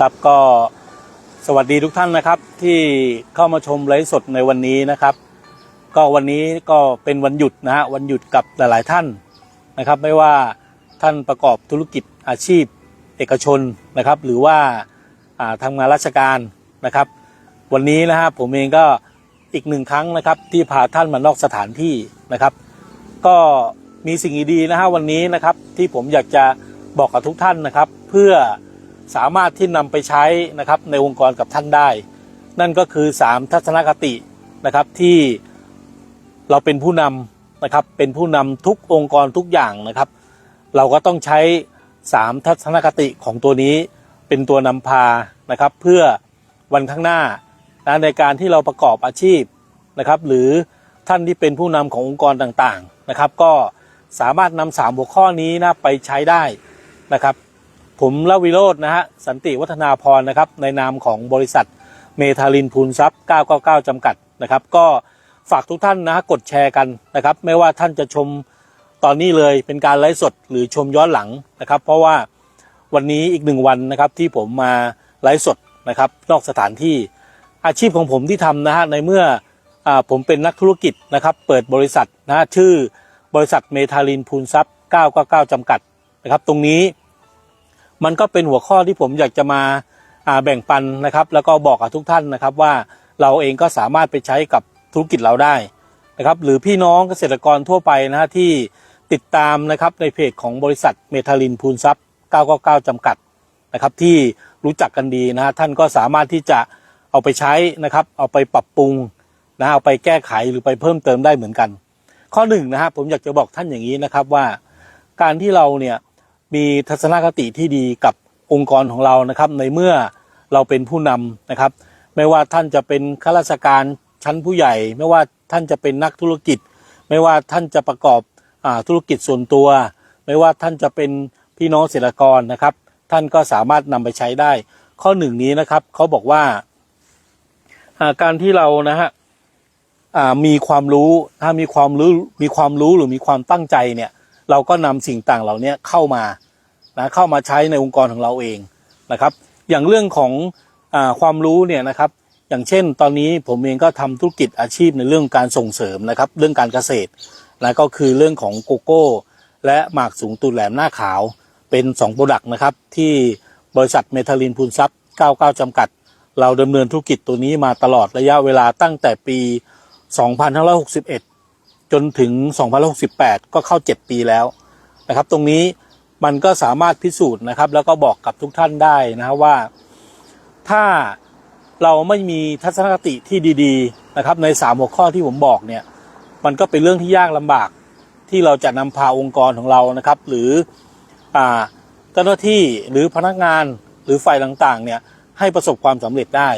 ครับก็สวัสดีทุกท่านนะครับที่เข้ามาชมไลฟ์สดในวันนี้นะครับ ก็วันนี้ก็เป็นวันหยุดนะฮะวันหยุดกับหลาย ๆ ท่านนะครับ ไม่ว่าท่านประกอบธุรกิจอาชีพ เอกชนนะครับ หรือว่าอ่าทำงานราชการนะครับ วันนี้นะฮะผมเองก็อีกหนึ่งครั้งนะครับ ที่พาท่านมานอกสถานที่นะครับ ก็มีสิ่งดีๆนะฮะวันนี้นะครับที่ผมอยากจะบอกกับทุกท่านนะครับ เพื่อ สามารถที่นำไปใช้นะครับในองค์กรกับท่านได้ นั่นก็คือ 3 ทัศนคตินะครับที่เราเป็นผู้นำนะครับเป็นผู้นำทุกองค์กรทุกอย่างนะครับ เราก็ต้องใช้ 3 ทัศนคติของตัวนี้เป็นตัวนำพานะครับ เพื่อวันข้างหน้านะในการที่เราประกอบอาชีพนะครับหรือท่านที่เป็นผู้นำขององค์กรต่างๆนะครับ ก็สามารถนำสามหัวข้อนี้นะไปใช้ได้นะครับ ผมละวิโรจน์นะฮะสันติวัฒนาพรนะครับในนามของบริษัทเมทาลินพูนทรัพย์ 999 จำกัดนะครับ ก็ฝากทุกท่านนะฮะกดแชร์กันนะครับ ไม่ว่าท่านจะชมตอนนี้เลยเป็นการไลฟ์สดหรือชมย้อนหลังนะครับ เพราะว่าวันนี้อีกหนึ่งวันนะครับที่ผมมาไลฟ์สดนะครับนอกสถานที่อาชีพของผมที่ทำนะฮะในเมื่ออผมเป็นนักธุรกิจนะครับ เปิดบริษัทนะฮะชื่อบริษัทเมทาลินพูนทรัพย์ 999 จำกัดนะครับ ตรงนี้ มันก็เป็นหัวข้อที่ผมอยากจะมาแบ่งปันนะครับ แล้วก็บอกกับทุกท่านนะครับว่าเราเองก็สามารถไปใช้กับธุรกิจเราได้นะครับ หรือพี่น้องเกษตรกรทั่วไปนะฮะที่ติดตามนะครับในเพจของบริษัทเมทาลินพูนทรัพย์999 จำกัดนะครับ ที่รู้จักกันดีนะฮะท่านก็สามารถที่จะเอาไปใช้นะครับ เอาไปปรับปรุงนะฮะเอาไปแก้ไขหรือไปเพิ่มเติมได้เหมือนกัน ข้อหนึ่งนะฮะผมอยากจะบอกท่านอย่างนี้นะครับว่า การที่เราเนี่ย มีทัศนคติที่ดีกับองค์กรของเรานะครับ ในเมื่อเราเป็นผู้นำนะครับ ไม่ว่าท่านจะเป็นข้าราชการชั้นผู้ใหญ่ ไม่ว่าท่านจะเป็นนักธุรกิจ ไม่ว่าท่านจะประกอบอธุรกิจส่วนตัว ไม่ว่าท่านจะเป็นพี่น้องเกษตรกรนะครับ ท่านก็สามารถนำไปใช้ได้ ข้อหนึ่งนี้นะครับเขาบอกว่าการที่เรานะฮะมีความรู้ถ้ามีความรู้มีความรู้หรือมีความตั้งใจเนี่ย เราก็นำสิ่งต่างเหล่านี้เข้ามานะเข้ามาใช้ในองค์กรของเราเองนะครับ อย่างเรื่องของอความรู้เนี่ยนะครับอย่างเช่น ตอนนี้ผมเองก็ทำธุรกิจอาชีพในเรื่องการส่งเสริมนะครับเรื่องการเกษตรนะก็คือเรื่องของโกโก้ และหมากสูงตูดแหลมหน้าขาวเป็น2โปรดักต์นะครับที่บริษัทเมทาลินพูนทรัพย์99 จำกัด เราดำเนินธุรกิจตัวนี้มาตลอดระยะเวลาตั้งแต่ปี 2561 จนถึง2568 ก็เข้า 7 ปีแล้วนะครับ ตรงนี้มันก็สามารถพิสูจน์นะครับ แล้วก็บอกกับทุกท่านได้นะครับว่า ถ้าเราไม่มีทัศนคติที่ดีๆนะครับ ใน 3 หัวข้อที่ผมบอกเนี่ย มันก็เป็นเรื่องที่ยากลำบากที่เราจะนำพาองค์กรของเรานะครับ หรืออ่าเจ้าหน้าที่หรือพนักงานหรือฝ่ายต่างๆเนี่ยให้ประสบความสำเร็จได้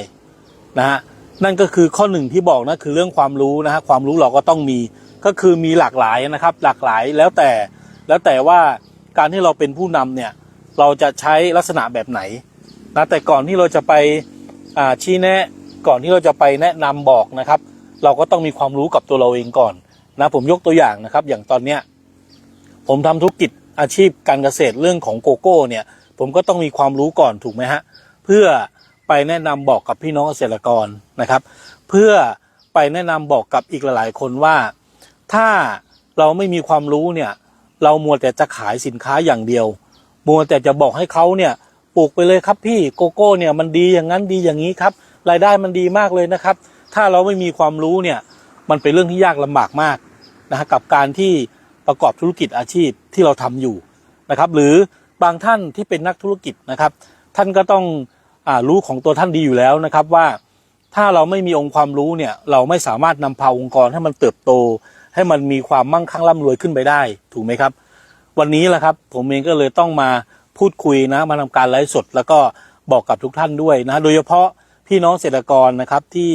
นะฮะนั่นก็คือข้อหนึ่งที่บอกนะคือเรื่องความรู้นะฮะความรู้เราก็ต้องมี ก็คือมีหลากหลายนะครับ หลากหลายแล้วแต่แล้วแต่ว่าการที่เราเป็นผู้นำเนี่ยเราจะใช้ลักษณะแบบไหนนะแต่ก่อนที่เราจะไปชี้แนะก่อนที่เราจะไปแนะนำบอกนะครับ เราก็ต้องมีความรู้กับตัวเราเองก่อนนะผมยกตัวอย่างนะครับ อย่างตอนเนี้ยผมทำธุรกิจอาชีพการเกษตรเรื่องของโกโก้เนี่ย ผมก็ต้องมีความรู้ก่อนถูกไหมฮะเพื่อไปแนะนำบอกกับพี่น้องเกษตรกรนะครับ เพื่อไปแนะนำบอกกับอีกหลายๆคนว่า ถ้าเราไม่มีความรู้เนี่ยเรามัวแต่จะขายสินค้าอย่างเดียว มัวแต่จะบอกให้เขาเนี่ยปลูกไปเลยครับพี่โกโก้เนี่ยมันดีอย่างนั้นดีอย่างนี้ครับ รายได้มันดีมากเลยนะครับ ถ้าเราไม่มีความรู้เนี่ยมันเป็นเรื่องที่ยากลำบากมากนะฮะกับการที่ประกอบธุรกิจอาชีพที่เราทำอยู่นะครับ หรือบางท่านที่เป็นนักธุรกิจนะครับ ท่านก็ต้องอรู้ของตัวท่านดีอยู่แล้วนะครับว่าถ้าเราไม่มีองค์ความรู้เนี่ยเราไม่สามารถนำพาองค์กรให้มันเติบโต ให้มันมีความมั่งคั่งร่ำรวยขึ้นไปได้ ถูกไหมครับ วันนี้แหละครับ ผมเองก็เลยต้องมาพูดคุยนะมาทำการไลฟ์สด แล้วก็บอกกับทุกท่านด้วยนะโดยเฉพาะพี่น้องเกษตรกรนะครับที่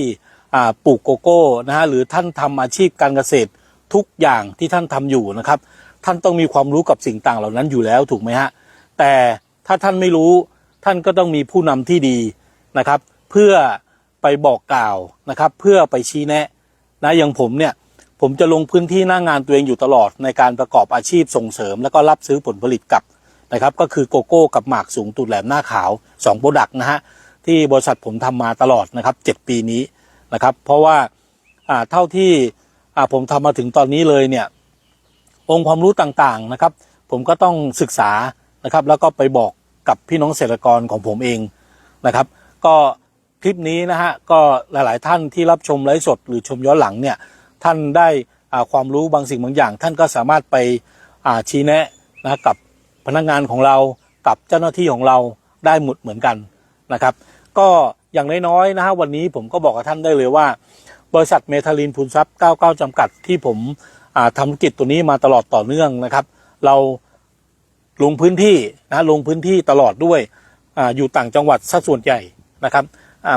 ปลูกโกโก้นะฮะหรือท่านทำอาชีพการเกษตรทุกอย่างที่ท่านทำอยู่นะครับ ท่านต้องมีความรู้กับสิ่งต่างเหล่านั้นอยู่แล้วถูกไหมฮะแต่ถ้าท่านไม่รู้ท่านก็ต้องมีผู้นำที่ดีนะครับ เพื่อไปบอกกล่าวนะครับ เพื่อไปชี้แนะนะอย่างผมเนี่ย ผมจะลงพื้นที่หน้างานตัวเองอยู่ตลอดในการประกอบอาชีพส่งเสริม แล้วก็รับซื้อผลผลิตกับนะครับ ก็คือโกโก้กับหมากสูงตูดแหลมหน้าขาว2โปรดักต์นะฮะที่บริษัทผมทำมาตลอดนะครับ 7 ปีนี้นะครับ เพราะว่าเท่าที่ผมทำมาถึงตอนนี้เลยเนี่ยองค์ความรู้ต่างๆนะครับ ผมก็ต้องศึกษานะครับ แล้วก็ไปบอกกับพี่น้องเกษตรกรของผมเองนะครับ ก็คลิปนี้นะฮะก็หลายๆท่านที่รับชมไลฟ์สดหรือชมย้อนหลังเนี่ย ท่านได้ความรู้บางสิ่งบางอย่าง ท่านก็สามารถไปชี้แนะนะกับพนักงานของเรากับเจ้าหน้าที่ของเราได้หมดเหมือนกันนะครับ ก็อย่างน้อยๆนะฮะวันนี้ผมก็บอกกับท่านได้เลยว่า บริษัทเมทาลินพูนทรัพย์ 99 จำกัดที่ผมทำธุรกิจตัวนี้มาตลอดต่อเนื่องนะครับ เราลงพื้นที่นะลงพื้นที่ตลอดด้วยออยู่ต่างจังหวัดซะส่วนใหญ่นะครับ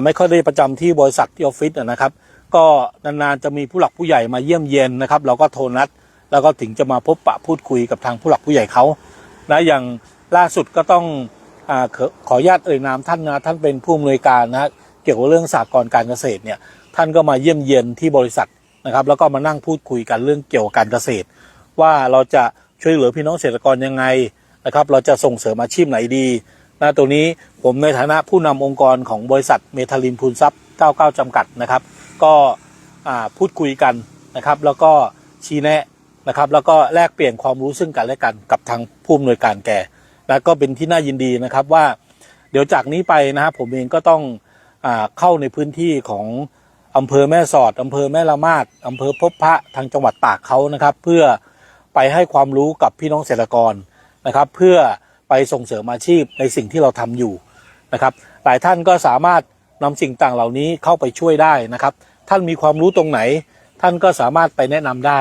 ไม่ค่อยได้ประจำที่บริษัทที่ออฟฟิศนะครับ ก็นานๆจะมีผู้หลักผู้ใหญ่มาเยี่ยมเยียนนะครับ เราก็โทรนัด แล้วก็ถึงจะมาพบปะพูดคุยกับทางผู้หลักผู้ใหญ่เขานะอย่างล่าสุดก็ต้องอขอขอนุญาตเอ่ยนามท่านนะท่านเป็นผู้อำนวยการนะเกี่ยวกับเรื่องสากลการเกษตรเนี่ยท่านก็มาเยี่ยมเยียนที่บริษัทนะครับ แล้วก็มานั่งพูดคุยกันเรื่องเกี่ยวกับการเกษตร ว่าเราจะช่วยเหลือพี่น้องเกษตรกรยังไงนะครับ เราจะส่งเสริมอาชีพไหนดีนะตรงนี้ผมในฐานะผู้นำองค์กรของบริษัทเมทาลินพูนทรัพย์ 99 จำกัดนะครับ ก็พูดคุยกันนะครับ แล้วก็ชี้แนะนะครับ แล้วก็แลกเปลี่ยนความรู้ซึ่งกันและกันกับทางผู้อำนวยการแก่และก็เป็นที่น่ายินดีนะครับว่า เดี๋ยวจากนี้ไปนะครับผมเองก็ต้องอเข้าในพื้นที่ของอำเภอแม่สอดอำเภอแม่ละมาดอำเภอพบพระทางจังหวัดตากเขานะครับ เพื่อไปให้ความรู้กับพี่น้องเกษตรกรนะครับ เพื่อไปส่งเสริมอาชีพในสิ่งที่เราทำอยู่นะครับ หลายท่านก็สามารถนำสิ่งต่างเหล่านี้เข้าไปช่วยได้นะครับ ท่านมีความรู้ตรงไหน ท่านก็สามารถไปแนะนำได้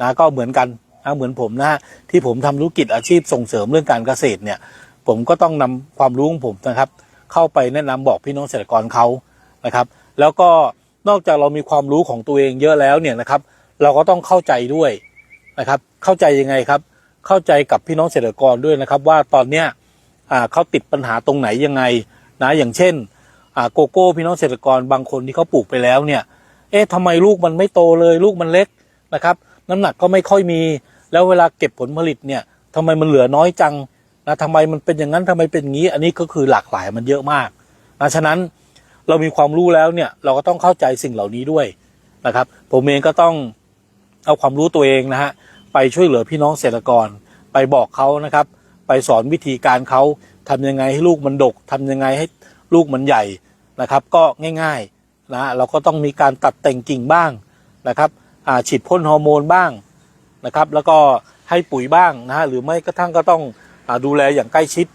นะก็เหมือนกันนะเหมือนผมนะฮะที่ผมทำธุรกิจอาชีพส่งเสริมเรื่องการเกษตรเนี่ยผมก็ต้องนำความรู้ของผมนะครับ เข้าไปแนะนำบอกพี่น้องเกษตรกรเขานะครับ แล้วก็นอกจากเรามีความรู้ของตัวเองเยอะแล้วเนี่ยนะครับ เราก็ต้องเข้าใจด้วยนะครับ เข้าใจยังไงครับ เข้าใจกับพี่น้องเกษตรกรด้วยนะครับ ว่าตอนเนี้ยอ่าเขาติดปัญหาตรงไหนยังไงนะอย่างเช่นอ่าโกโก้พี่น้องเกษตรกรบางคนที่เขาปลูกไปแล้วเนี่ย เอ๊ะทำไมลูกมันไม่โตเลย ลูกมันเล็กนะครับ น้ำหนักก็ไม่ค่อยมี แล้วเวลาเก็บผลผลิตเนี่ยทำไมมันเหลือน้อยจังนะทำไมมันเป็นอย่างนั้นทำไมเป็นอย่างนี้ อันนี้ก็คือหลากหลายมันเยอะมากนะฉะนั้นเรามีความรู้แล้วเนี่ยเราก็ต้องเข้าใจสิ่งเหล่านี้ด้วยนะครับ ผมเองก็ต้องเอาความรู้ตัวเองนะฮะไปช่วยเหลือพี่น้องเกษตรกร ไปบอกเขานะครับ ไปสอนวิธีการเขาทำยังไงให้ลูกมันดกทำยังไงให้ลูกมันใหญ่นะครับ ก็ง่าย ๆ นะเราก็ต้องมีการตัดแต่งกิ่งบ้างนะครับฉีดพ่นฮอร์โมนบ้างนะครับ แล้วก็ให้ปุ๋ยบ้างนะฮะหรือไม่กระทั่งก็ต้องอดูแลอย่างใกล้ชิด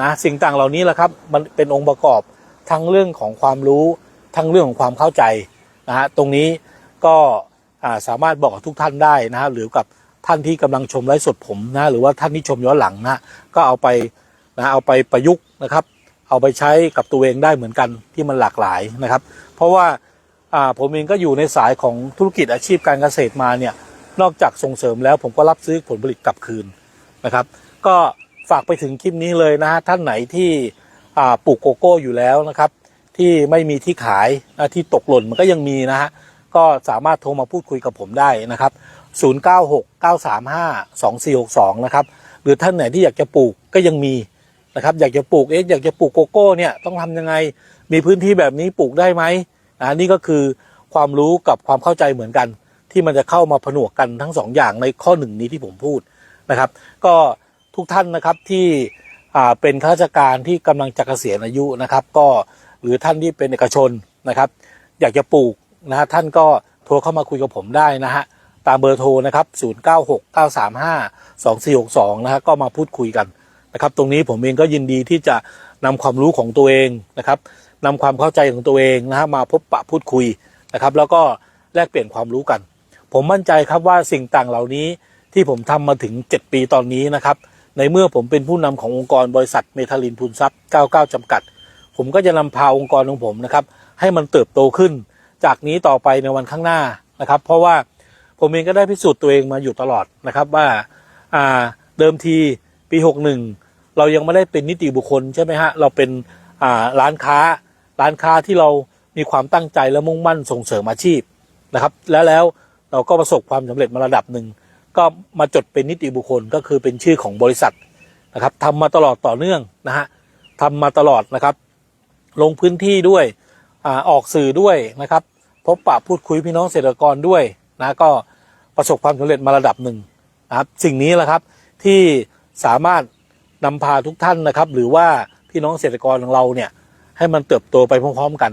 นะสิ่งต่างเหล่านี้แหละครับมันเป็นองค์ประกอบทั้งเรื่องของความรู้ทั้งเรื่องของความเข้าใจนะฮะตรงนี้ก็าสามารถบอกกับทุกท่านได้นะฮะหรือกับท่านที่กำลังชมไลฟ์สดผมนะหรือว่าท่านที่ชมย้อนหลังนะก็เอาไปนะเอาไปประยุกต์นะครับ เอาไปใช้กับตัวเองได้เหมือนกันที่มันหลากหลายนะครับ เพราะว่าผมเองก็อยู่ในสายของธุรกิจอาชีพการเกษตรมาเนี่ยนอกจากส่งเสริมแล้วผมก็รับซื้อผลผลิตกลับคืนนะครับ ก็ฝากไปถึงคลิปนี้เลยนะฮะท่านไหนที่ปลูกโกโก้อยู่แล้วนะครับ ที่ไม่มีที่ขายที่ตกหล่นมันก็ยังมีนะฮะก็สามารถโทรมาพูดคุยกับผมได้นะครับ 0969352462 นะครับ หรือท่านไหนที่อยากจะปลูกก็ยังมี นะครับอยากจะปลูกเอ๊ะอยากจะปลูกโกโก้เนี่ยต้องทำยังไงมีพื้นที่แบบนี้ปลูกได้ไหมอ่านี่ก็คือความรู้กับความเข้าใจเหมือนกัน ที่มันจะเข้ามาผนวกกันทั้งสองอย่างในข้อหนึ่งนี้ที่ผมพูดนะครับ ก็ทุกท่านนะครับที่อ่าเป็นข้าราชการที่กำลังจะเกษียณอายุนะครับ ก็หรือท่านที่เป็นเอกชนนะครับ อยากจะปลูกนะฮะท่านก็โทรเข้ามาคุยกับผมได้นะฮะตามเบอร์โทรนะครับ 0969352462 นะฮะก็มาพูดคุยกัน นะครับตรงนี้ผมเองก็ยินดีที่จะนำความรู้ของตัวเองนะครับนำความเข้าใจของตัวเองนะฮะมาพบปะพูดคุยนะครับ แล้วก็แลกเปลี่ยนความรู้กัน ผมมั่นใจครับว่าสิ่งต่างเหล่านี้ที่ผมทำมาถึง 7 ปีตอนนี้นะครับ ในเมื่อผมเป็นผู้นำขององค์กรบริษัทเมทาลินพูนทรัพย์ 99 จำกัด ผมก็จะนำพาองค์กรของผมนะครับ ให้มันเติบโตขึ้น จากนี้ต่อไปในวันข้างหน้านะครับ เพราะว่าผมเองก็ได้พิสูจน์ตัวเองมาอยู่ตลอดนะครับว่าอ่าเดิมทีปี 61 เรายังไม่ได้เป็นนิติบุคคลใช่ไหมฮะ เราเป็นอ่าร้านค้า ร้านค้าที่เรามีความตั้งใจและมุ่งมั่นส่งเสริมอาชีพนะครับ แล้วแล้วเราก็ประสบความสำเร็จมาระดับหนึ่ง ก็มาจดเป็นนิติบุคคลก็คือเป็นชื่อของบริษัทนะครับทำมาตลอดต่อเนื่องนะฮะทำมาตลอดนะครับ ลงพื้นที่ด้วยอออกสื่อด้วยนะครับ พบปะพูดคุยพี่น้องเกษตรกรด้วยนะก็ประสบความสำเร็จมาระดับหนึ่งนะครับ สิ่งนี้แหละครับที่สามารถ นำพาทุกท่านนะครับ หรือว่าพี่น้องเกษตรกรของเราเนี่ยให้มันเติบโตไปพร้อมๆกัน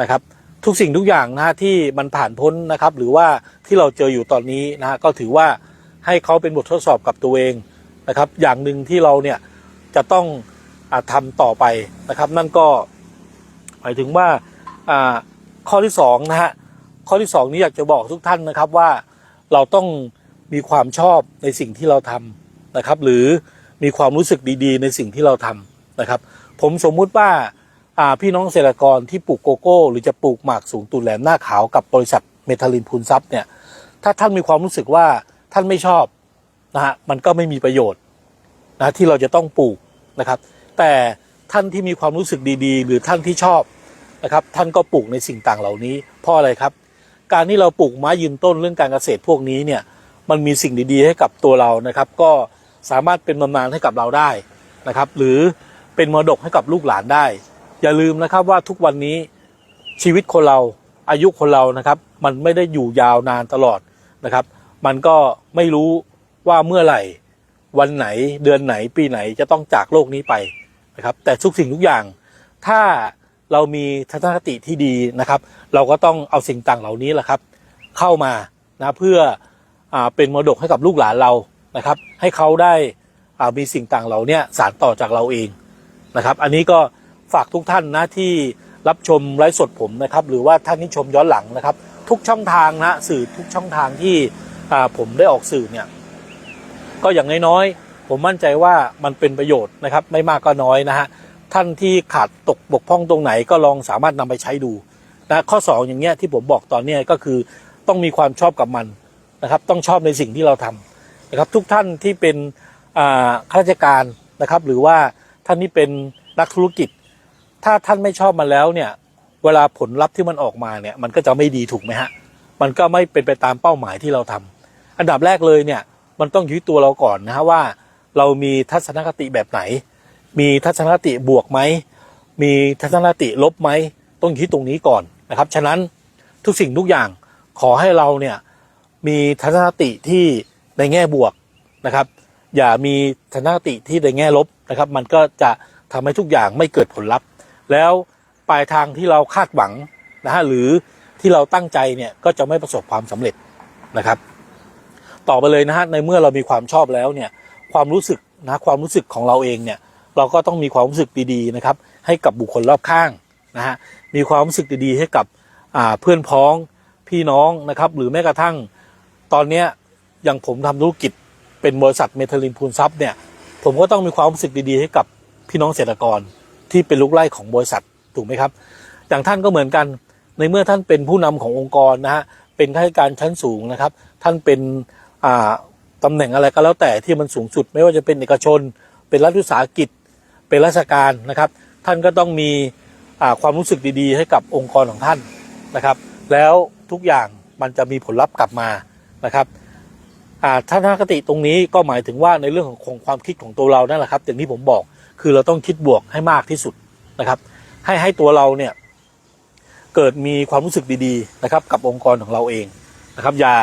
นะครับ ทุกสิ่งทุกอย่างนะฮะที่มันผ่านพ้นนะครับ หรือว่าที่เราเจออยู่ตอนนี้นะฮะก็ถือว่าให้เขาเป็นบททดสอบกับตัวเองนะครับ อย่างหนึ่งที่เราเนี่ยจะต้องอาทำต่อไปนะครับ นั่นก็หมายถึงว่าอ่าข้อที่สองนะฮะข้อที่สองนี้อยากจะบอกทุกท่านนะครับว่าเราต้องมีความชอบในสิ่งที่เราทำนะครับ หรือ มีความรู้สึกดีๆ ในสิ่งที่เราทำนะครับ ผมสมมุติว่าพี่น้องเกษตรกรที่ปลูกโกโก้ หรือจะปลูกหมากสูงตูดแหลมหน้าขาวกับบริษัทเมทาลินพูนซับเนี่ยถ้าท่านมีความรู้สึกว่าท่านไม่ชอบนะฮะมันก็ไม่มีประโยชน์นะที่เราจะต้องปลูกนะครับ แต่ท่านที่มีความรู้สึกดีๆ หรือท่านที่ชอบนะครับ ท่านก็ปลูกในสิ่งต่างเหล่านี้เพราะอะไรครับ การที่เราปลูกไม้ยืนต้นเรื่องการเกษตรพวกนี้เนี่ยมันมีสิ่งดีๆ ให้กับตัวเรานะครับ ก็ สามารถเป็นบำนาญให้กับเราได้นะครับ หรือเป็นมรดกให้กับลูกหลานได้ อย่าลืมนะครับว่าทุกวันนี้ชีวิตคนเราอายุคนเรานะครับ มันไม่ได้อยู่ยาวนานตลอดนะครับ มันก็ไม่รู้ว่าเมื่อไหร่ วันไหนเดือนไหนปีไหนจะต้องจากโลกนี้ไปนะครับ แต่ทุกสิ่งทุกอย่าง ถ้าเรามีทัศนคติที่ดีนะครับ เราก็ต้องเอาสิ่งต่างเหล่านี้แหละครับ เข้ามานะเพื่ออเป็นมรดกให้กับลูกหลานเรา นะครับ ให้เขาได้มีสิ่งต่างเหล่านี้สารต่อจากเราเองนะครับ อันนี้ก็ฝากทุกท่านนะที่รับชมไลฟ์สดผมนะครับ หรือว่าท่านที่ชมย้อนหลังนะครับ ทุกช่องทางนะสื่อทุกช่องทางที่ผมได้ออกสื่อเนี่ยก็อย่างน้อยๆผมมั่นใจว่ามันเป็นประโยชน์นะครับ ไม่มากก็น้อยนะฮะท่านที่ขาดตกบกพร่องตรงไหนก็ลองสามารถนำไปใช้ดูนะข้อ 2 อย่างเงี้ยที่ผมบอกตอนเนี้ยก็คือต้องมีความชอบกับมันนะครับ ต้องชอบในสิ่งที่เราทำ นะครับทุกท่านที่เป็นข้าราชการนะครับ หรือว่าท่านที่เป็นนักธุรกิจ ถ้าท่านไม่ชอบมันแล้วเนี่ยเวลาผลลัพธ์ที่มันออกมาเนี่ยมันก็จะไม่ดีถูกไหมฮะมันก็ไม่เป็นไปตามเป้าหมายที่เราทำอันดับแรกเลยเนี่ยมันต้องอยู่ที่ตัวเราก่อนนะฮะว่า เรามีทัศนคติแบบไหน มีทัศนคติบวกไหมมีทัศนคติลบไหมต้องอยู่ที่ตรงนี้ก่อนนะครับ ฉะนั้นทุกสิ่งทุกอย่างขอให้เราเนี่ยมีทัศนคติที่ ในแง่บวกนะครับ อย่ามีทัศนคติที่ในแง่ลบนะครับ มันก็จะทำให้ทุกอย่างไม่เกิดผลลัพธ์ แล้วปลายทางที่เราคาดหวังนะฮะหรือที่เราตั้งใจเนี่ยก็จะไม่ประสบความสำเร็จนะครับ ต่อไปเลยนะฮะในเมื่อเรามีความชอบแล้วเนี่ยความรู้สึกนะความรู้สึกของเราเองเนี่ยเราก็ต้องมีความรู้สึกดีๆนะครับ ให้กับบุคคลรอบข้างนะฮะมีความรู้สึกดีๆให้กับเพื่อนพ้องพี่น้องนะครับ หรือแม้กระทั่งตอนเนี้ย อย่างผมทำธุรกิจเป็นบริษัทเมทัลินพูนซับเนี่ย ผมก็ต้องมีความรู้สึกดีๆให้กับพี่น้องเกษตรกรที่เป็นลูกไร่ของบริษัทถูกไหมครับ อย่างท่านก็เหมือนกันในเมื่อท่านเป็นผู้นำขององค์กรนะฮะเป็นข้าราชการชั้นสูงนะครับ ท่านเป็นอ่าตำแหน่งอะไรก็แล้วแต่ที่มันสูงสุด ไม่ว่าจะเป็นเอกชน เป็นรัฐวิสาหกิจ เป็นราชการนะครับ ท่านก็ต้องมีความรู้สึกดีๆ ให้กับองค์กรของท่านนะครับ แล้วทุกอย่างมันจะมีผลลัพธ์กลับมานะครับ ทัศนคติตรงนี้ก็หมายถึงว่าในเรื่องของของความคิดของตัวเรานั่นแหละครับอย่างที่ผมบอกคือเราต้องคิดบวกให้มากที่สุดนะครับ ให้ให้ตัวเราเนี่ยเกิดมีความรู้สึกดีๆนะครับ กับองค์กรของเราเองนะครับ อย่า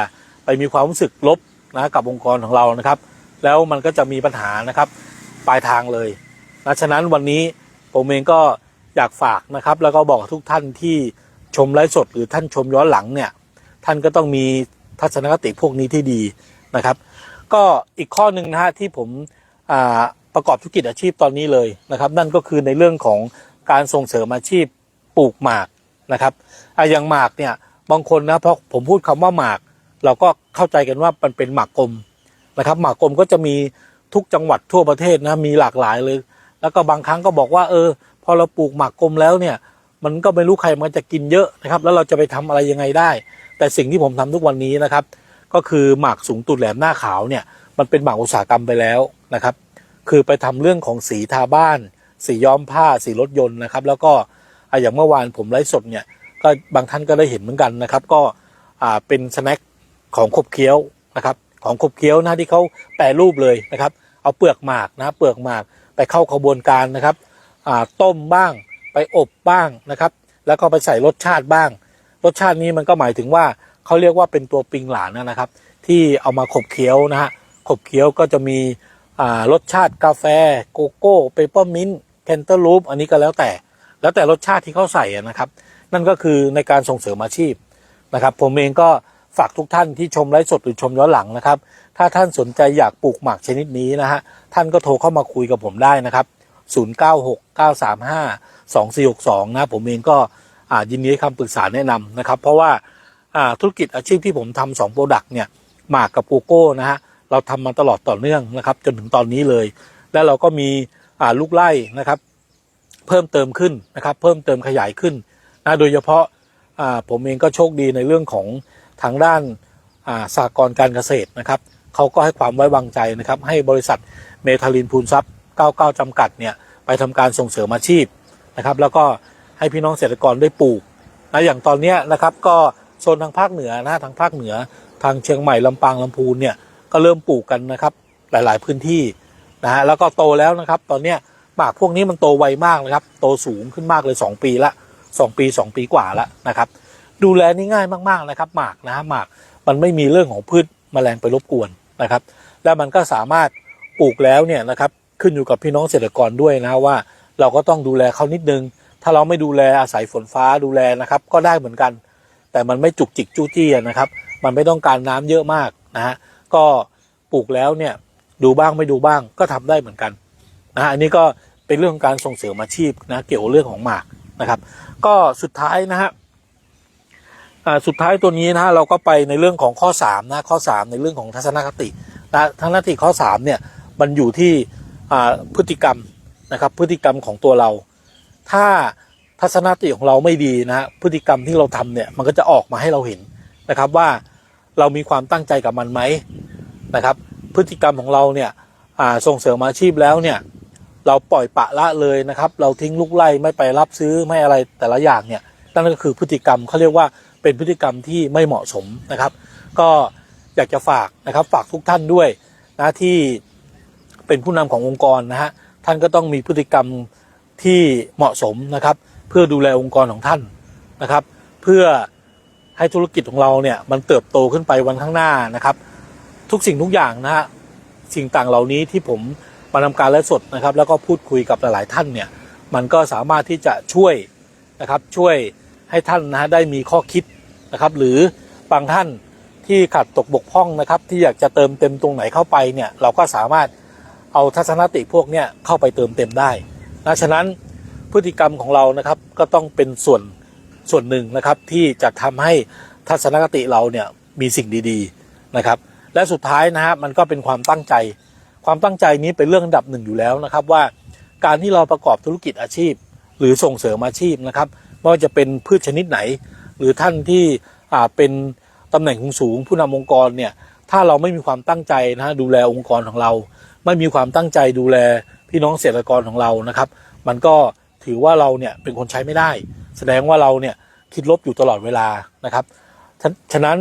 ไปมีความรู้สึกลบนะกับองค์กรของเรานะครับ แล้วมันก็จะมีปัญหานะครับปลายทางเลยนะฉะนั้นวันนี้ผมเองก็อยากฝากนะครับ แล้วก็บอกทุกท่านที่ชมไลฟ์สดหรือท่านชมย้อนหลังเนี่ยท่านก็ต้องมีทัศนคติพวกนี้ที่ดี นะครับ ก็อีกข้อหนึ่งนะฮะที่ผมประกอบธุรกิจอาชีพตอนนี้เลยนะครับ นั่นก็คือในเรื่องของการส่งเสริมอาชีพปลูกหมากนะครับออย่างหมากเนี่ยบางคนนะเพราะผมพูดคำว่าหมาก เราก็เข้าใจกันว่ามันเป็นหมากกลมนะครับหมากกลมก็จะมีทุกจังหวัดทั่วประเทศนะมีหลากหลายเลย แล้วก็บางครั้งก็บอกว่า เออ พอเราปลูกหมากกลมแล้วเนี่ยมันก็ไม่รู้ใครมันจะกินเยอะนะครับ แล้วเราจะไปทำอะไรยังไงได้ แต่สิ่งที่ผมทำทุกวันนี้นะครับ ก็คือหมากสูงตุดแหลมหน้าขาวเนี่ยมันเป็นหมากอุตสาหกรรมไปแล้วนะครับ คือไปทำเรื่องของสีทาบ้าน สีย้อมผ้าสีรถยนต์นะครับ แล้วก็ออย่างเมื่อวานผมไลฟ์สดเนี่ยก็บางท่านก็ได้เห็นเหมือนกันนะครับ ก็อ่าเป็นสแน็คของขบเคี้ยวนะครับของขบเคี้ยวนะที่เขาแปรรูปเลยนะครับ เอาเปลือกหมากนะเปลือกหมากไปเข้าขบวนการนะครับอ่าต้มบ้างไปอบบ้างนะครับ แล้วก็ไปใส่รสชาติบ้าง รสชาตินี้มันก็หมายถึงว่า เขาเรียกว่าเป็นตัวปิงหลานนะครับ ที่เอามาขบเคี้ยวนะฮะขบเคี้ยวก็จะมีรสชาติกาแฟโกโก้เปเปอร์มินต์แคนเตอร์ลูปอันนี้ก็แล้วแต่ แล้วแต่รสชาติที่เขาใส่นะครับ นั่นก็คือในการส่งเสริมอาชีพนะครับ ผมเองก็ฝากทุกท่านที่ชมไลฟ์สดหรือชมย้อนหลังนะครับ ถ้าท่านสนใจอยากปลูกหมากชนิดนี้นะฮะท่านก็โทรเข้ามาคุยกับผมได้นะครับ0969352462นะผมเองก็ยินดีให้คำปรึกษาแนะนำนะครับ เพราะว่า ธุรกิจอาชีพที่ผมทำสองโปรดักต์เนี่ยหมากกับโกโก้นะฮะเราทำมาตลอดต่อเนื่องนะครับจนถึงตอนนี้เลย แล้วเราก็มีลูกไล่นะครับ เพิ่มเติมขึ้นนะครับ เพิ่มเติมขยายขึ้นนะโดยเฉพาะผมเองก็โชคดีในเรื่องของทางด้านาสากลการเกษตรนะครับเขาก็ให้ความไว้วางใจนะครับ ให้บริษัทเมทาลินพูนทรัพย์ 99 จำกัดเนี่ยไปทำการส่งเสริมอาชีพนะครับ แล้วก็ให้พี่น้องเกษตรกรได้ปลูกนะอย่างตอนนี้นะครับก็ โซนทางภาคเหนือนะทางภาคเหนือ ทางเชียงใหม่ลำปางลำพูนเนี่ยก็เริ่มปลูกกันนะครับ หลาย ๆ พื้นที่นะฮะแล้วก็โตแล้วนะครับ ตอนเนี้ยหมากพวกนี้มันโตไวมากนะครับ โตสูงขึ้นมากเลย 2 ปีละ 2 ปี 2 ปีกว่าละนะครับ ดูแลนี่ง่ายมากๆนะครับ หมากนะหมากมันไม่มีเรื่องของพืชแมลงไปรบกวนนะครับ แล้วมันก็สามารถปลูกแล้วเนี่ยนะครับขึ้นอยู่กับพี่น้องเกษตรกรด้วยนะว่าเราก็ต้องดูแลเขานิดนึง ถ้าเราไม่ดูแลอาศัยฝนฟ้าดูแลนะครับ ก็ได้เหมือนกัน แต่มันไม่จุกจิกจู้จี้นะครับ มันไม่ต้องการน้ำเยอะมากนะฮะก็ปลูกแล้วเนี่ยดูบ้างไม่ดูบ้างก็ทำได้เหมือนกันนะฮะอันนี้ก็เป็นเรื่องของการส่งเสริมอาชีพนะเกี่ยวเรื่องของหมากนะครับ ก็สุดท้ายนะฮะสุดท้ายตัวนี้นะเราก็ไปในเรื่องของข้อ3นะข้อ 3 ในเรื่องของทัศนคตินะทัศนคติข้อ3เนี่ยมันอยู่ที่พฤติกรรมนะครับพฤติกรรมของตัวเรา ถ้า ทัศนคติของเราไม่ดีนะฮะพฤติกรรมที่เราทำเนี่ยมันก็จะออกมาให้เราเห็นนะครับว่าเรามีความตั้งใจกับมันไหมนะครับ พฤติกรรมของเราเนี่ยส่งเสริมอาชีพแล้วเนี่ยเราปล่อยปะละเลยนะครับ เราทิ้งลูกไล่ไม่ไปรับซื้อไม่อะไรแต่ละอย่างเนี่ยนั่นก็คือพฤติกรรมเขาเรียกว่าเป็นพฤติกรรมที่ไม่เหมาะสมนะครับ ก็อยากจะฝากนะครับฝากทุกท่านด้วยนะที่เป็นผู้นำขององค์กรนะฮะท่านก็ต้องมีพฤติกรรมที่เหมาะสมนะครับ เพื่อดูแลองค์กรของท่านนะครับ เพื่อให้ธุรกิจของเราเนี่ยมันเติบโตขึ้นไปวันข้างหน้านะครับ ทุกสิ่งทุกอย่างนะฮะสิ่งต่างเหล่านี้ที่ผมมาทำการไลฟ์สดนะครับ แล้วก็พูดคุยกับหลาย ๆ ท่านเนี่ยมันก็สามารถที่จะช่วยนะครับช่วยให้ท่านนะฮะได้มีข้อคิดนะครับ หรือบางท่านที่ขาดตกบกพร่องนะครับ ที่อยากจะเติมเต็มตรงไหนเข้าไปเนี่ยเราก็สามารถเอาทัศนติพวกเนี้ยเข้าไปเติมเต็มได้นะฉะนั้น พฤติกรรมของเรานะครับก็ต้องเป็นส่วนส่วนหนึ่งนะครับที่จะทำให้ทัศนคติเราเนี่ยมีสิ่งดีๆนะครับ และสุดท้ายนะฮะมันก็เป็นความตั้งใจ ความตั้งใจนี้เป็นเรื่องอันดับหนึ่งอยู่แล้วนะครับว่าการที่เราประกอบธุรกิจอาชีพ หรือส่งเสริมอาชีพนะครับไม่ว่าจะเป็นพืชชนิดไหน หรือท่านที่อ่าเป็นตำแหน่งสูงผู้นำองค์กรเนี่ยถ้าเราไม่มีความตั้งใจนะฮะดูแลองค์กรของเรา ไม่มีความตั้งใจดูแลพี่น้องเกษตรกรของเรานะครับ มันก็ ถือว่าเราเนี่ยเป็นคนใช้ไม่ได้ แสดงว่าเราเนี่ยคิดลบอยู่ตลอดเวลานะครับฉะฉะนั้น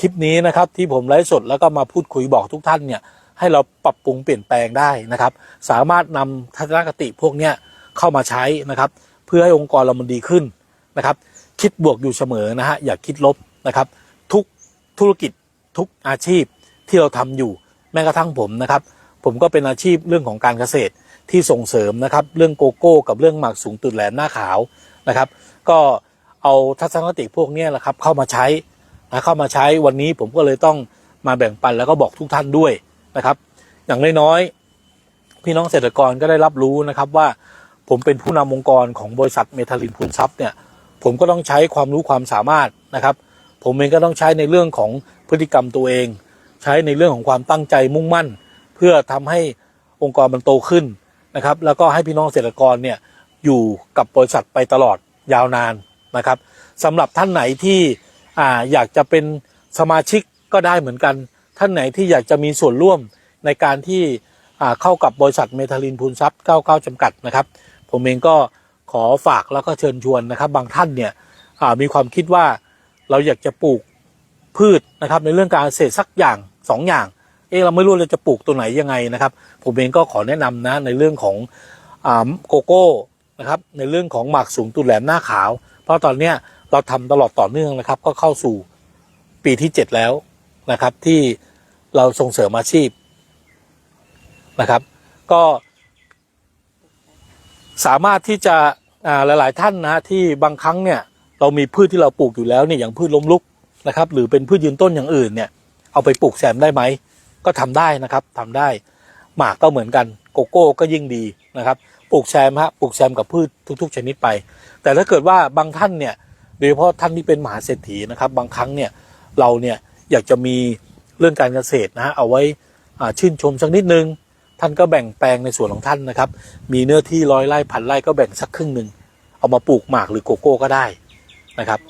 คลิปนี้นะครับที่ผมไลฟ์สดแล้วก็มาพูดคุยบอกทุกท่านเนี่ยให้เราปรับปรุงเปลี่ยนแปลงได้นะครับ สามารถนำทัศนคติพวกเนี้ยเข้ามาใช้นะครับ เพื่อให้องค์กรเรามันดีขึ้นนะครับ คิดบวกอยู่เสมอนะฮะอย่าคิดลบนะครับ ทุกธุรกิจทุกอาชีพที่เราทำอยู่แม้กระทั่งผมนะครับ ผมก็เป็นอาชีพเรื่องของการเกษตร ที่ส่งเสริมนะครับ เรื่องโกโก้กับเรื่องหมากสูงตุดแหลมหน้าขาวนะครับ ก็เอาทัศนคติพวกนี้แหละครับเข้ามาใช้นะเข้ามาใช้วันนี้ผมก็เลยต้องมาแบ่งปันแล้วก็บอกทุกท่านด้วยนะครับ อย่างน้อยๆพี่น้องเกษตรกรก็ได้รับรู้นะครับว่าผมเป็นผู้นำองค์กรของบริษัทเมทาลินพูนทรัพย์เนี่ยผมก็ต้องใช้ความรู้ความสามารถนะครับ ผมเองก็ต้องใช้ในเรื่องของพฤติกรรมตัวเอง ใช้ในเรื่องของความตั้งใจมุ่งมั่น เพื่อทำให้องค์กรมันโตขึ้น นะครับ แล้วก็ให้พี่น้องเกษตรกรเนี่ยอยู่กับบริษัทไปตลอดยาวนานนะครับสำหรับท่านไหนที่อ่าอยากจะเป็นสมาชิกก็ได้เหมือนกัน ท่านไหนที่อยากจะมีส่วนร่วมในการที่อ่าเข้ากับบริษัทเมทาลินพูนทรัพย์99จำกัดนะครับ ผมเองก็ขอฝากแล้วก็เชิญชวนนะครับ บางท่านเนี่ยอ่ามีความคิดว่าเราอยากจะปลูกพืชนะครับในเรื่องการเกษตรสักอย่างสองอย่าง เออเราไม่รู้เราจะปลูกตัวไหนยังไงนะครับ ผมเองก็ขอแนะนำนะในเรื่องของโกโก้นะครับในเรื่องของหมากสูงตุนแหลมหน้าขาว เพราะตอนเนี้ยเราทำตลอดต่อเนื่องนะครับ ก็เข้าสู่ปีที่ 7 แล้วนะครับ ที่เราส่งเสริมอาชีพนะครับ ก็สามารถที่จะอ่าหลาย ๆ ท่านนะที่บางครั้งเนี่ยเรามีพืชที่เราปลูกอยู่แล้วเนี่ยอย่างพืชล้มลุกนะครับ หรือเป็นพืชยืนต้นอย่างอื่นเนี่ยเอาไปปลูกแซมได้ไหม ก็ทำได้นะครับทำได้ หมากก็เหมือนกันโกโก้ก็ยิ่งดีนะครับปลูกแซมฮะปลูกแซมกับพืชทุก ๆ ชนิดไป แต่ถ้าเกิดว่าบางท่านเนี่ยโดยเฉพาะท่านที่เป็นมหาเศรษฐีนะครับบางครั้งเนี่ยเราเนี่ยอยากจะมีเรื่องการเกษตรนะฮะเอาไว้อ่าชื่นชมสักนิดนึง ท่านก็แบ่งแปลงในส่วนของท่านนะครับ มีเนื้อที่ร้อยไร่พันไร่ก็แบ่งสักครึ่งหนึ่งเอามาปลูกหมากหรือโกโก้ก็ได้นะครับ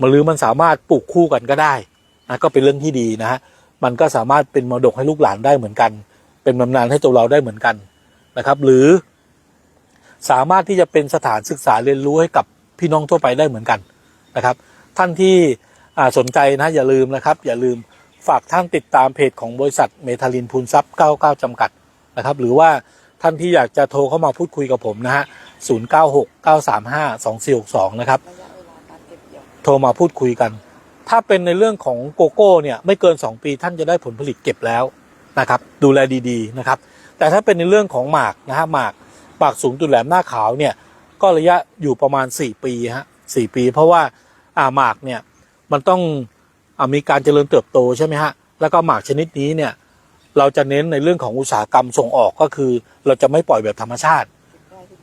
มันหรือมันสามารถปลูกคู่กันก็ได้นะก็เป็นเรื่องที่ดีนะฮะ มันก็สามารถเป็นมรดกให้ลูกหลานได้เหมือนกัน เป็นบำนาญให้ตัวเราได้เหมือนกันนะครับ หรือสามารถที่จะเป็นสถานศึกษาเรียนรู้ให้กับพี่น้องทั่วไปได้เหมือนกันนะครับ ท่านที่สนใจนะอย่าลืมนะครับ อย่าลืมฝากท่านติดตามเพจของบริษัทเมทาลินพูนซับ99 จำกัดนะครับ หรือว่าท่านที่อยากจะโทรเข้ามาพูดคุยกับผมนะฮะ 096 935 2462 นะครับ โทรมาพูดคุยกัน ถ้าเป็นในเรื่องของโกโก้เนี่ยไม่เกิน 2 ปีท่านจะได้ผลผลิตเก็บแล้วนะครับดูแลดีๆนะครับแต่ถ้าเป็นในเรื่องของหมากนะฮะหมากหมากสูงตุนแหลมหน้าขาวเนี่ยก็ระยะอยู่ประมาณ 4 ปีฮะสปี เพราะว่าอ่าหมากเนี่ยมันต้องอมีการเจริญเติบโตใช่ไหมฮะแล้วก็หมากชนิดนี้เนี่ยเราจะเน้นในเรื่องของอุตสาหกรรมส่งออกก็คือ เราจะไม่ปล่อยแบบธรรมชาติ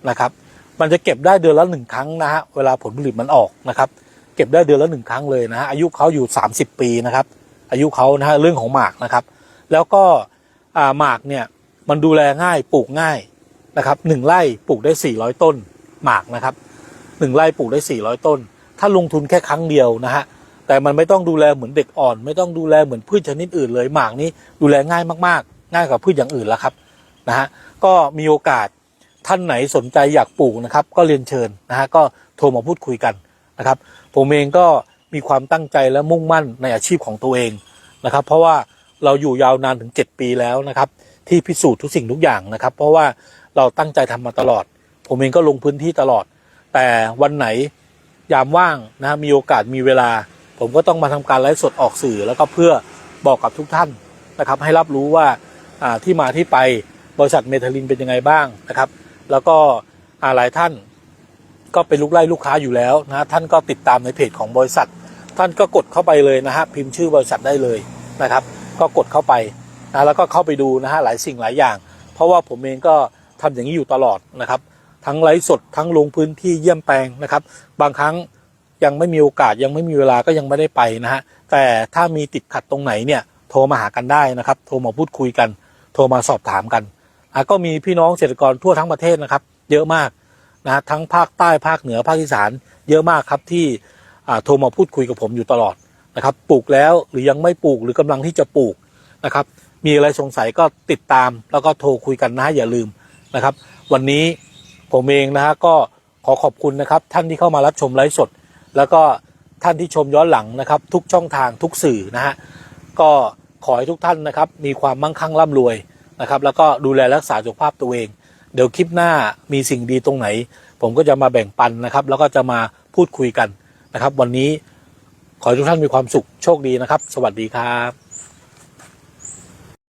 นะครับ มันจะเก็บได้เดือนละหนึ่งครั้งนะฮะเวลาผลผลิตมันออกนะครับ เก็บได้เดือนละหนึ่งครั้งเลยนะฮะอายุเขาอยู่ 30 ปีนะครับ อายุเขานะฮะเรื่องของหมากนะครับ แล้วก็หมากเนี่ยมันดูแลง่ายปลูกง่ายนะครับหนึ่งไร่ปลูกได้ 400 ต้นหมากนะครับหนึ่งไร่ปลูกได้ 400 ต้น ถ้าลงทุนแค่ครั้งเดียวนะฮะแต่มันไม่ต้องดูแลเหมือนเด็กอ่อน ไม่ต้องดูแลเหมือนพืชชนิดอื่นเลยหมากนี่ดูแลง่ายมากๆ ง่ายกว่าพืชอย่างอื่นแล้วครับนะฮะก็มีโอกาสท่านไหนสนใจอยากปลูกนะครับ ก็เรียนเชิญนะฮะก็โทรมาพูดคุยกันนะครับ ผมเองก็มีความตั้งใจและมุ่งมั่นในอาชีพของตัวเองนะครับ เพราะว่าเราอยู่ยาวนานถึง 7 ปีแล้วนะครับ ที่พิสูจน์ทุกสิ่งทุกอย่างนะครับ เพราะว่าเราตั้งใจทำมาตลอด ผมเองก็ลงพื้นที่ตลอด แต่วันไหนยามว่างนะมีโอกาสมีเวลา ผมก็ต้องมาทำการไลฟ์สดออกสื่อ แล้วก็เพื่อบอกกับทุกท่านนะครับ ให้รับรู้ว่าที่มาที่ไปบริษัทเมทาลินเป็นยังไงบ้างนะครับ แล้วก็อ่าหลายท่าน ก็เป็นลูกไล่ลูกค้าอยู่แล้วนะท่านก็ติดตามในเพจของบริษัท ท่านก็กดเข้าไปเลยนะฮะพิมพ์ชื่อบริษัทได้เลยนะครับ ก็กดเข้าไปนะแล้วก็เข้าไปดูนะฮะหลายสิ่งหลายอย่าง เพราะว่าผมเองก็ทำอย่างนี้อยู่ตลอดนะครับ ทั้งไลฟ์สดทั้งลงพื้นที่เยี่ยมแปลงนะครับ บางครั้งยังไม่มีโอกาสยังไม่มีเวลาก็ยังไม่ได้ไปนะฮะแต่ถ้ามีติดขัดตรงไหนเนี่ยโทรมาหากันได้นะครับ โทรมาพูดคุยกัน โทรมาสอบถามกันอะก็มีพี่น้องเกษตรกรทั่วทั้งประเทศนะครับ เยอะมาก นะทั้งภาคใต้ภาคเหนือภาคอีสานเยอะมากครับที่โทรมาพูดคุยกับผมอยู่ตลอดนะครับ ปลูกแล้วหรือยังไม่ปลูกหรือกำลังที่จะปลูกนะครับ มีอะไรสงสัยก็ติดตามแล้วก็โทรคุยกันนะอย่าลืมนะครับ วันนี้ผมเองนะฮะก็ขอขอบคุณนะครับ ท่านที่เข้ามารับชมไลฟ์สด แล้วก็ท่านที่ชมย้อนหลังนะครับ ทุกช่องทางทุกสื่อนะฮะก็ขอให้ทุกท่านนะครับมีความมั่งคั่งร่ำรวยนะครับ แล้วก็ดูแลรักษาสุขภาพตัวเอง เดี๋ยวคลิปหน้ามีสิ่งดีตรงไหน ผมก็จะมาแบ่งปันนะครับ แล้วก็จะมาพูดคุยกันนะครับ วันนี้ขอทุกท่านมีความสุขโชคดีนะครับ สวัสดีครับ